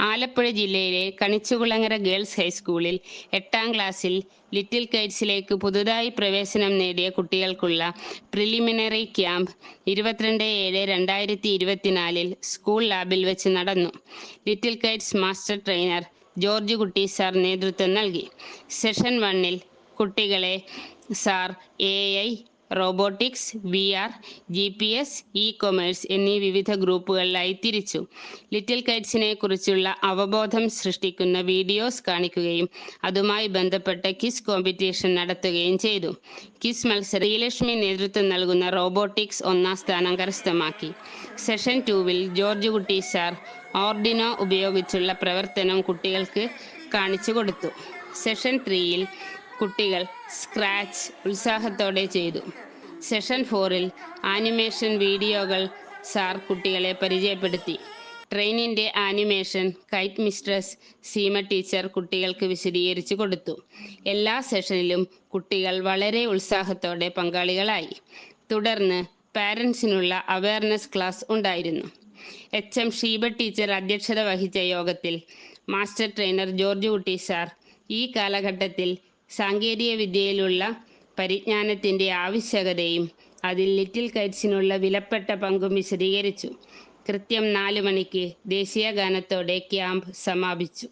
ആലപ്പുഴ ജില്ലയിലെ കണിച്ചുകുളങ്ങര ഗേൾസ് ഹൈസ്കൂളിൽ എട്ടാം ക്ലാസ്സിൽ ലിറ്റിൽ കൈറ്റ്സിലേക്ക് പുതുതായി പ്രവേശനം നേടിയ കുട്ടികൾക്കുള്ള പ്രിലിമിനറി ക്യാമ്പ് ഇരുപത്തിരണ്ട് ഏഴ് രണ്ടായിരത്തി ഇരുപത്തിനാലിൽ സ്കൂൾ ലാബിൽ വെച്ച് നടന്നു. Little kites master trainer George Kutty sir നേതൃത്വം നൽകി. സെഷൻ വണ്ണിൽ കുട്ടികളെ sir A I robotics V R G P S E commerce എന്നീ വിവിധ ഗ്രൂപ്പുകളിലായി തിരിച്ചു. ലിറ്റിൽ കൈറ്റ്സിനെ കുറിച്ചുള്ള അവബോധം സൃഷ്ടിക്കുന്ന വീഡിയോസ് കാണിക്കുകയും അതുമായി ബന്ധപ്പെട്ട കിസ് കോമ്പറ്റീഷൻ നടത്തുകയും ചെയ്തു. കിസ് മത്സര ശ്രീലക്ഷ്മി നേതൃത്വം നൽകുന്ന റോബോട്ടിക്സ് ഒന്നാം സ്ഥാനം കരസ്ഥമാക്കി. സെഷൻ ടൂവിൽ ജോർജ് കുട്ടി സാർ ഓർഡിനോ ഉപയോഗിച്ചുള്ള പ്രവർത്തനം കുട്ടികൾക്ക് കാണിച്ചു കൊടുത്തു. സെഷൻ ത്രീയിൽ കുട്ടികൾ സ്ക്രാച്ച് ഉത്സാഹത്തോടെ ചെയ്തു. സെഷൻ ഫോറിൽ ആനിമേഷൻ വീഡിയോകൾ സാർ കുട്ടികളെ പരിചയപ്പെടുത്തി. ട്രെയിനിന്റെ animation kite mistress Seema teacher കുട്ടികൾക്ക് വിശദീകരിച്ചു കൊടുത്തു. എല്ലാ സെഷനിലും കുട്ടികൾ വളരെ ഉത്സാഹത്തോടെ പങ്കാളികളായി. തുടർന്ന് പാരൻസിനുള്ള അവയർനെസ് ക്ലാസ് ഉണ്ടായിരുന്നു. എച്ച് എം ഷീബ ടീച്ചർ അധ്യക്ഷത വഹിച്ച യോഗത്തിൽ master trainer George Kutty sir ഈ കാലഘട്ടത്തിൽ സാങ്കേതിക വിദ്യയിലുള്ള പരിജ്ഞാനത്തിന്റെ ആവശ്യകതയും അതിൽ ലിറ്റിൽ കൈറ്റ്സിനുള്ള വിലപ്പെട്ട പങ്കും വിശദീകരിച്ചു. കൃത്യം നാല് മണിക്ക് ദേശീയ ഗാനത്തോടെ ക്യാമ്പ് സമാപിച്ചു.